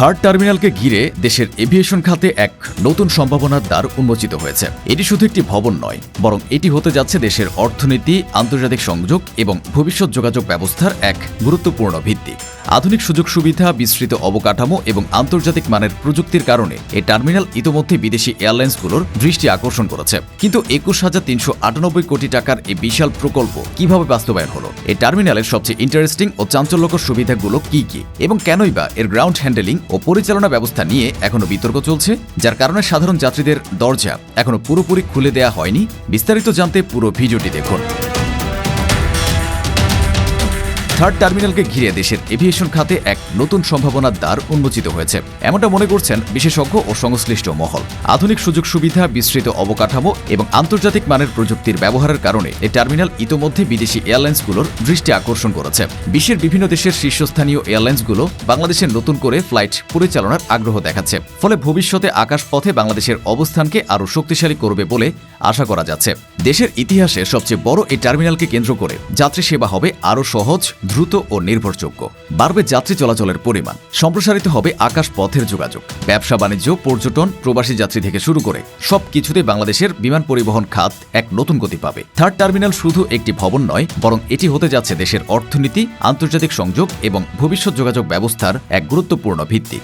Third টার্মিনালকে ঘিরে দেশের aviation খাতে এক নতুন সম্ভাবনার দ্বার উন্মোচিত হয়েছে। এটি শুধু একটি ভবন নয়, বরং এটি হতে যাচ্ছে দেশের অর্থনীতি, আন্তর্জাতিক সংযোগ এবং ভবিষ্যৎ যোগাযোগ ব্যবস্থার এক গুরুত্বপূর্ণ ভিত্তি। আধুনিক সুযোগ সুবিধা, বিস্তৃত অবকাঠামো এবং আন্তর্জাতিক মানের প্রযুক্তির কারণে এই টার্মিনাল ইতোমধ্যে বিদেশি এয়ারলাইন্সগুলোর দৃষ্টি আকর্ষণ করেছে। কিন্তু একুশ হাজার তিনশো আটানব্বই কোটি টাকার এই বিশাল প্রকল্প কীভাবে বাস্তবায়ন হলো? এই টার্মিনালের সবচেয়ে ইন্টারেস্টিং ও চাঞ্চল্যকর সুবিধাগুলো কি কি? এবং কেনই বা এর গ্রাউন্ড হ্যান্ডেলিং ও পরিচালনা ব্যবস্থা নিয়ে এখনও বিতর্ক চলছে, যার কারণে সাধারণ যাত্রীদের দরজা এখনও পুরোপুরি খুলে দেয়া হয়নি। বিস্তারিত জানতে পুরো ভিডিওটি দেখুন। থার্ড টার্মিনালকে ঘিরে দেশের এভিয়েশন খাতে এক নতুন সম্ভাবনার দ্বার উন্মোচিত হয়েছে। এমনটা মনে করছেন বিশেষজ্ঞ ও সংশ্লিষ্ট মহল। আধুনিক সুযোগ সুবিধা, বিস্তৃত অবকাঠামো এবং আন্তর্জাতিক মানের প্রযুক্তির ব্যবহারের কারণে এই টার্মিনাল ইতোমধ্যে বিদেশি এয়ারলাইন্সগুলোর দৃষ্টি আকর্ষণ করেছে। বিশ্বের বিভিন্ন দেশের শীর্ষস্থানীয় এয়ারলাইন্সগুলো বাংলাদেশের নতুন করে ফ্লাইট পরিচালনার আগ্রহ দেখাচ্ছে। ফলে ভবিষ্যতে আকাশপথে বাংলাদেশের অবস্থানকে আরও শক্তিশালী করবে বলে আশা করা যাচ্ছে। দেশের ইতিহাসে সবচেয়ে বড় এই টার্মিনালকে কেন্দ্র করে যাত্রী সেবা হবে আরও সহজ, দ্রুত ও নির্ভরযোগ্য। বাড়বে যাত্রী চলাচলের পরিমাণ। সম্প্রসারিত হবে আকাশ পথের যোগাযোগ। ব্যবসা, বাণিজ্য, পর্যটন, প্রবাসী যাত্রী থেকে শুরু করে সব কিছুতে বাংলাদেশের বিমান পরিবহন খাত এক নতুন গতি পাবে। থার্ড টার্মিনাল শুধু একটি ভবন নয়, বরং এটি হতে যাচ্ছে দেশের অর্থনীতি, আন্তর্জাতিক সংযোগ এবং ভবিষ্যৎ যোগাযোগ ব্যবস্থার এক গুরুত্বপূর্ণ ভিত্তি।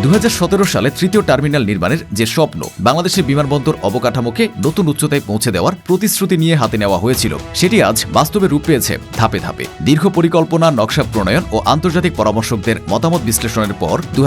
দু হাজার সতেরো সালে তৃতীয় টার্মিনাল নির্মাণের যে স্বপ্ন বাংলাদেশের বিমানবন্দর অবকাঠামোকে নতুন উচ্চতায় পৌঁছে দেওয়ার প্রতিশ্রুতি নিয়ে হাতে নেওয়া হয়েছিল, সেটি আজ বাস্তবে রূপ পেয়েছে ধাপে ধাপে। দীর্ঘ পরিকল্পনা, নকশা প্রণয়ন ও আন্তর্জাতিক পরামর্শকদের মতামত বিশ্লেষণের পর দু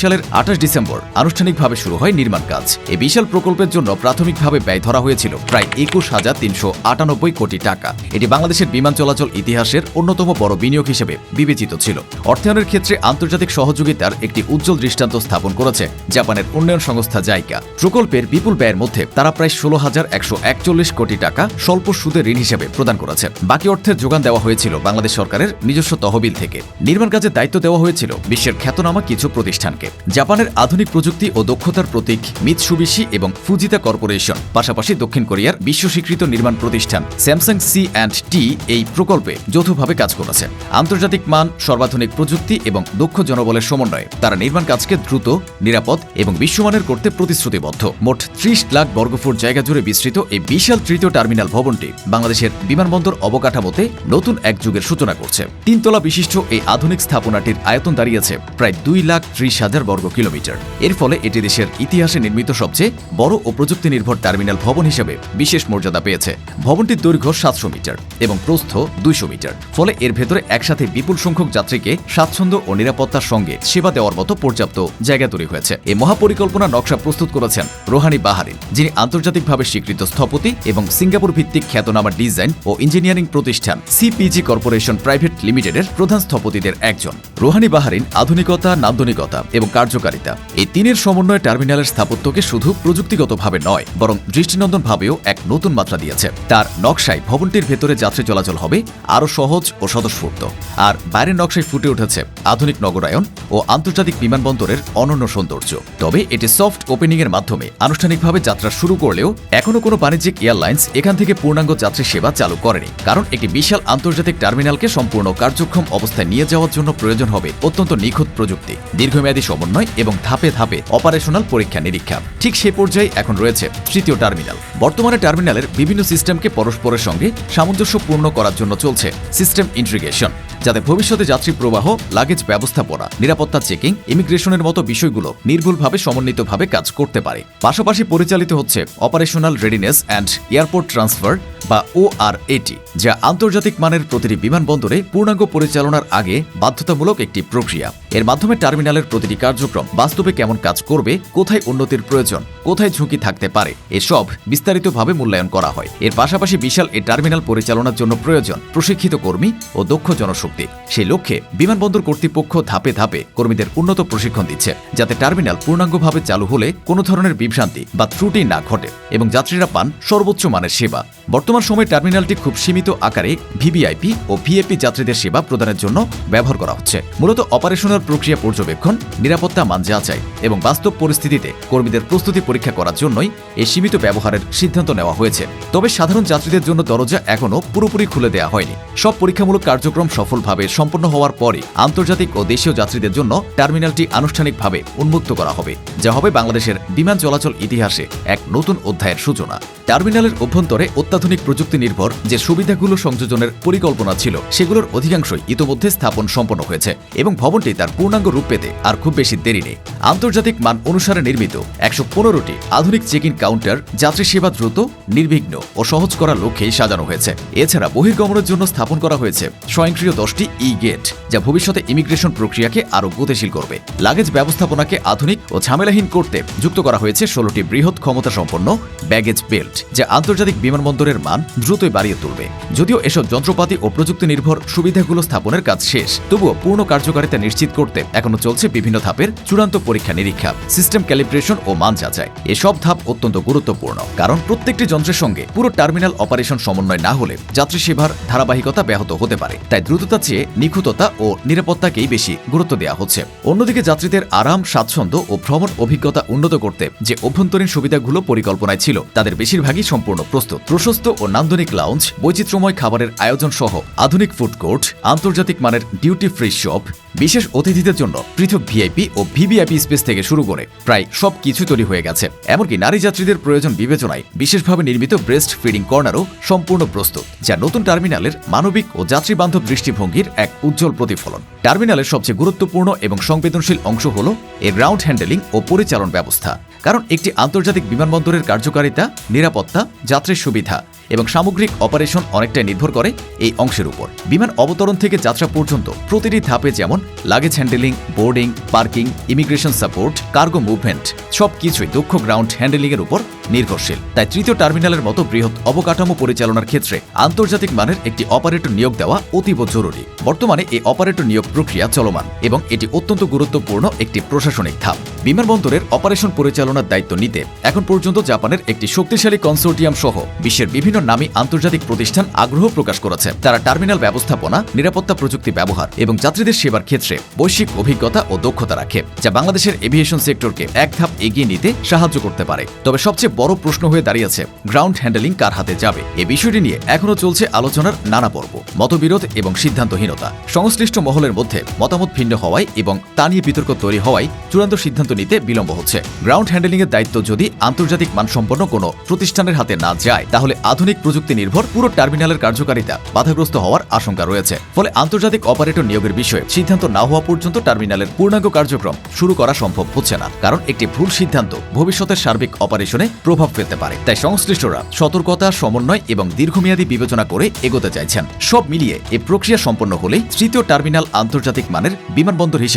সালের আঠাশ ডিসেম্বর আনুষ্ঠানিকভাবে শুরু হয় নির্মাণ কাজ। এই বিশাল প্রকল্পের জন্য প্রাথমিকভাবে ব্যয় ধরা হয়েছিল প্রায় একুশ হাজার তিনশো আটানব্বই কোটি টাকা। এটি বাংলাদেশের বিমান চলাচল ইতিহাসের অন্যতম বড় বিনিয়োগ হিসেবে বিবেচিত ছিল। অর্থায়নের ক্ষেত্রে আন্তর্জাতিক সহযোগিতার একটি উজ্জ্বল দৃষ্টান্ত স্থাপন করেছে। জাপানের উন্নয়ন সংস্থা জাইকা। প্রকল্পের বিপুল ব্যয়ের মধ্যে তারা প্রায় ষোলো হাজার একশো একচল্লিশ কোটি টাকা স্বল্প সুদে ঋণ হিসেবে প্রদান করেছে। বাকি অর্থের যোগান দেওয়া হয়েছিল বাংলাদেশ সরকারের নিজস্ব তহবিল থেকে। নির্মাণ কাজে দায়িত্ব দেওয়া হয়েছিল বিশ্বের খ্যাতনামা কিছু প্রতিষ্ঠানকে। জাপানের আধুনিক প্রযুক্তি ও দক্ষতার প্রতীক মিৎসুবিশি এবং ফুজিতা কর্পোরেশন, পাশাপাশি দক্ষিণ কোরিয়ার বিশ্ব স্বীকৃত নির্মাণ প্রতিষ্ঠান স্যামসাং সি অ্যান্ড টি এই প্রকল্পে যৌথভাবে কাজ করেছে। আন্তর্জাতিক মান, সর্বাধুনিক প্রযুক্তি এবং দক্ষ জনবলের সমন্বয়ে তারা নির্মাণ কাজকে দ্রুত, নিরাপদ এবং বিশ্বমানের করতে প্রতিশ্রুতিবদ্ধ। মোট ত্রিশ লাখ বর্গফুট জায়গা জুড়ে বিস্তৃত এই বিশাল তৃতীয় টার্মিনাল ভবনটি বাংলাদেশের বিমানবন্দর অবকাঠামোতে নতুন এক যুগের সূচনা করছে। তিনতলা বিশিষ্ট এই আধুনিক স্থাপনাটির আয়তন দাঁড়িয়েছে প্রায় দুই লাখ ত্রিশ হাজার বর্গ কিলোমিটার। এর ফলে এটি দেশের ইতিহাসে নির্মিত সবচেয়ে বড় ও প্রযুক্তি নির্ভর টার্মিনাল ভবন হিসেবে বিশেষ মর্যাদা পেয়েছে। ভবনটির দৈর্ঘ্য সাতশো মিটার এবং প্রস্থ দুইশো মিটার। ফলে এর ভেতরে একসাথে বিপুল সংখ্যক যাত্রীকে স্বাচ্ছন্দ্য ও নিরাপত্তার সঙ্গে সেবা দেওয়ার মতো পর্যাপ্ত জায়গা তৈরি হয়েছে। এই মহাপরিকল্পনা নকশা প্রস্তুত করেছেন রোহানি বাহারিন, যিনি আন্তর্জাতিকভাবে স্বীকৃত স্থপতি এবং সিঙ্গাপুর ভিত্তিক খ্যাতনামা ডিজাইন ও ইঞ্জিনিয়ারিং প্রতিষ্ঠান সিপিজি কর্পোরেশন প্রাইভেট লিমিটেডের প্রধান স্থপতিদের একজন। রোহানি বাহারিন আধুনিকতা, নান্দনিকতা এবং কার্যকারিতা এই তিনের সমন্বয়ে টার্মিনালের স্থাপত্যকে শুধু প্রযুক্তিগতভাবে নয়, বরং দৃষ্টিনন্দনভাবেও এক নতুন মাত্রা দিয়েছে। তার নকশায় ভবনটির ভেতরে যাত্রী চলাচল হবে, আরও সহজ ও স্বতঃস্ফূর্ত। আর বাইরের নকশায় ফুটে উঠেছে আধুনিক নগরায়ন ও আন্তর্জাতিক বিমানবন্দরের অনন্য সৌন্দর্য। তবে এটি সফট ওপেনিং এর মাধ্যমে আনুষ্ঠানিকভাবে যাত্রা শুরু করলেও এখনও কোনো বাণিজ্যিক এয়ারলাইন্স এখান থেকে পূর্ণাঙ্গ যাত্রী সেবা চালু করেনি। কারণ একটি বিশাল আন্তর্জাতিক টার্মিনালকে সম্পূর্ণ কার্যক্ষম অবস্থায় নিয়ে যাওয়ার জন্য প্রয়োজন হবে অত্যন্ত নিখুঁত প্রযুক্তি, দীর্ঘমেয়াদী সমন্বয় এবং ধাপে ধাপে অপারেশনাল পরীক্ষা নিরীক্ষা। ঠিক সে পর্যায়ে এখন রয়েছে তৃতীয় টার্মিনাল। বর্তমানে টার্মিনালের বিভিন্ন সিস্টেমকে পরস্পরের সঙ্গে সামঞ্জস্যপূর্ণ করার জন্য চলছে সিস্টেম ইন্টিগ্রেশন। যাতে ভবিষ্যতে যাত্রী প্রবাহ লাগেজ ব্যবস্থাপনা, নিরাপত্তা চেকিং ইমিগ্রেশনের মতো বিষয়গুলো নির্ভুলভাবে, সমন্বিতভাবে কাজ করতে পারে। পাশাপাশি পরিচালিত হচ্ছে operational readiness and airport transfer বা ওআরএটি যা আন্তর্জাতিক মানের প্রতিটি বিমানবন্দরে পূর্ণাঙ্গ পরিচালনার আগে বাধ্যতামূলক একটি প্রক্রিয়া। এর মাধ্যমে টার্মিনালের প্রতিটি কার্যক্রম বাস্তবে কেমন কাজ করবে, কোথায় উন্নতির প্রয়োজন, কোথায় ঝুঁকি থাকতে পারে, এসব বিস্তারিতভাবে মূল্যায়ন করা হয়। এর পাশাপাশি বিশাল এ টার্মিনাল পরিচালনার জন্য প্রয়োজন প্রশিক্ষিত কর্মী ও দক্ষ জনশক্তি। সেই লক্ষ্যে বিমানবন্দর কর্তৃপক্ষ ধাপে ধাপে কর্মীদের উন্নত প্রশিক্ষণ দিচ্ছে, যাতে টার্মিনাল পূর্ণাঙ্গভাবে চালু হলে কোনো ধরনের বিভ্রান্তি বা ত্রুটি না ঘটে এবং যাত্রীরা পান সর্বোচ্চ মানের সেবা। বর্তমান সময়ে টার্মিনালটি খুব সীমিত আকারে ভিভিআইপি ও ভিএপি যাত্রীদের সেবা প্রদানের জন্য ব্যবহার করা হচ্ছে। মূলত অপারেশনাল প্রক্রিয়া পর্যবেক্ষণ, নিরাপত্তা মান যাচাই এবং বাস্তব পরিস্থিতিতে কর্মীদের প্রস্তুতি পরীক্ষা করার জন্যই এই সীমিত ব্যবহারের সিদ্ধান্ত নেওয়া হয়েছে। তবে সাধারণ যাত্রীদের জন্য দরজা এখনও পুরোপুরি খুলে দেওয়া হয়নি। সব পরীক্ষামূলক কার্যক্রম সফলভাবে সম্পন্ন হওয়ার পরই আন্তর্জাতিক ও দেশীয় যাত্রীদের জন্য টার্মিনালটি আনুষ্ঠানিকভাবে উন্মুক্ত করা হবে, যা হবে বাংলাদেশের বিমান চলাচল ইতিহাসে এক নতুন অধ্যায়ের সূচনা। টার্মিনালের অভ্যন্তরে অত্যাধুনিক প্রযুক্তি নির্ভর যে সুবিধাগুলো সংযোজনের পরিকল্পনা ছিল, সেগুলোর অধিকাংশই ইতোমধ্যে স্থাপন সম্পন্ন হয়েছে এবং ভবনটি তার পূর্ণাঙ্গ রূপ পেতে আর খুব বেশি দেরি নেই। আন্তর্জাতিক মান অনুসারে নির্মিত একশো পনেরোটি আধুনিক চেক ইন কাউন্টার, যাত্রী সেবা দ্রুত, নির্বিঘ্ন ও সহজ করার লক্ষ্যেই সাজানো হয়েছে। এছাড়া বহির্গমনের জন্য স্থাপন করা হয়েছে স্বয়ংক্রিয় দশটি ই গেট যা ভবিষ্যতে ইমিগ্রেশন প্রক্রিয়াকে আরও গতিশীল করবে। লাগেজ ব্যবস্থাপনাকে আধুনিক ও ঝামেলাহীন করতে যুক্ত করা হয়েছে ষোলোটি বৃহৎ ক্ষমতা সম্পন্ন ব্যাগেজ বেল্ট যা আন্তর্জাতিক বিমানবন্দরের মান দ্রুতই বাড়িয়ে তুলবে। যদিও এসব যন্ত্রপাতি ও প্রযুক্তি নির্ভর সুবিধাগুলো স্থাপনের কাজ শেষ, তবুও পূর্ণ কার্যকারিতা নিশ্চিত করতে এখনও চলছে বিভিন্ন ধাপের চূড়ান্ত পরীক্ষা নিরীক্ষা সিস্টেম ক্যালিব্রেশন ও মান যাচাই। এসব ধাপ অত্যন্ত গুরুত্বপূর্ণ, কারণ প্রত্যেকটি যন্ত্রের সঙ্গে পুরো টার্মিনাল অপারেশন সমন্বয় না হলে যাত্রী সেবার ধারাবাহিকতা ব্যাহত হতে পারে। তাই দ্রুততার চেয়ে নিখুঁততা ও নিরাপত্তাকেই বেশি গুরুত্ব দেওয়া হচ্ছে। অন্যদিকে যাত্রীদের আরাম, স্বাচ্ছন্দ্য ও ভ্রমণ অভিজ্ঞতা উন্নত করতে যে অভ্যন্তরীণ সুবিধাগুলো পরিকল্পনায় ছিল, তাদের বেশিরভাগই সম্পূর্ণ প্রস্তুত। প্রশস্ত ও নান্দনিক লাউঞ্জ বৈচিত্র্যময় খাবারের আয়োজন সহ আধুনিক ফুড কোর্ট আন্তর্জাতিক মানের ডিউটি ফ্রি শপ বিশেষ অতিথিদের জন্য পৃথক ভিআইপি ও ভিভিআইপি স্পেস থেকে শুরু করে প্রায় সব কিছু তৈরি হয়ে গেছে। এমনকি নারী যাত্রীদের প্রয়োজন বিবেচনায় বিশেষভাবে নির্মিত ব্রেস্ট ফিডিং কর্নারও সম্পূর্ণ প্রস্তুত, যা নতুন টার্মিনালের মানবিক ও যাত্রীবান্ধব দৃষ্টিভঙ্গির এক উজ্জ্বল প্রতিফলন। টার্মিনালের সবচেয়ে গুরুত্বপূর্ণ এবং সংবেদনশীল অংশ হল এর রাউন্ড হ্যান্ডেলিং ও পরিচালন ব্যবস্থা। কারণ একটি আন্তর্জাতিক বিমানবন্দরের কার্যকারিতা, নিরাপত্তা, যাত্রীর সুবিধা এবং সামগ্রিক অপারেশন অনেকটাই নির্ভর করে এই অংশের উপর। বিমান অবতরণ থেকে যাত্রা পর্যন্ত প্রতিটি ধাপে যেমন luggage handling boarding parking immigration support cargo movement সব কিছুই দক্ষ গ্রাউন্ড হ্যান্ডেলিংয়ের উপর নির্ভরশীল। তাই তৃতীয় টার্মিনালের মতো বৃহৎ অবকাঠামো পরিচালনার ক্ষেত্রে আন্তর্জাতিক মানের একটি অপারেটর নিয়োগ দেওয়া অতীব জরুরি। বর্তমানে এই অপারেটর নিয়োগ প্রক্রিয়া চলমান এবং এটি অত্যন্ত গুরুত্বপূর্ণ একটি প্রশাসনিক ধাপ। বিমানবন্দরের অপারেশন পরিচালনার দায়িত্ব নিতে এখন পর্যন্ত জাপানের একটি শক্তিশালী কনসোর্টিয়াম সহ বিশ্বের বিভিন্ন নামী আন্তর্জাতিক প্রতিষ্ঠান আগ্রহ প্রকাশ করেছে। তারা টার্মিনাল ব্যবস্থাপনা, নিরাপত্তা প্রযুক্তি ব্যবহার এবং যাত্রীদের সেবার ক্ষেত্রে বৈশ্বিক অভিজ্ঞতা ও দক্ষতা রাখে, যা বাংলাদেশের এভিয়েশন সেক্টরকে এক ধাপ এগিয়ে নিতে সাহায্য করতে পারে। তবে সবচেয়ে বড় প্রশ্ন হয়ে দাঁড়িয়েছে গ্রাউন্ড হ্যান্ডেলিং কার হাতে যাবে? এ বিষয়টি নিয়ে এখনও চলছে আলোচনার নানা পর্ব। মতবিরোধ এবং সিদ্ধান্তহীনতা। সংশ্লিষ্ট মহলের মধ্যে মতামত ভিন্ন হওয়ায় এবং তা নিয়ে বিতর্ক তৈরি হওয়ায় চূড়ান্ত সিদ্ধান্ত নিতে বিলম্ব হচ্ছে। গ্রাউন্ড হ্যান্ডেলিং এর দায়িত্ব যদি আন্তর্জাতিক মানসম্পন্ন কোনো প্রতিষ্ঠানের হাতে না যায়, তাহলে আধুনিক প্রযুক্তি নির্ভর পুরো টার্মিনালের কার্যকারিতা বাধাগ্রস্ত হওয়ার আশঙ্কা রয়েছে। ফলে আন্তর্জাতিক অপারেটর নিয়োগের বিষয়ে সিদ্ধান্ত না হওয়া পর্যন্ত টার্মিনালের পূর্ণাঙ্গ কার্যক্রম শুরু করা সম্ভব হচ্ছে না। কারণ একটি ভুল সিদ্ধান্ত ভবিষ্যতের সার্বিক অপারেশনে প্রভাব ফেলতে পারে। তাই সংশ্লিষ্টরা সতর্কতা, সমন্বয় এবং দীর্ঘমেয়াদী বিবেচনা করে এগোতে চাইছেন। সব মিলিয়ে এ প্রক্রিয়া সম্পন্ন হলে তৃতীয় টার্মিনাল আন্তর্জাতিক মানের বিমানবন্দর হিসেবে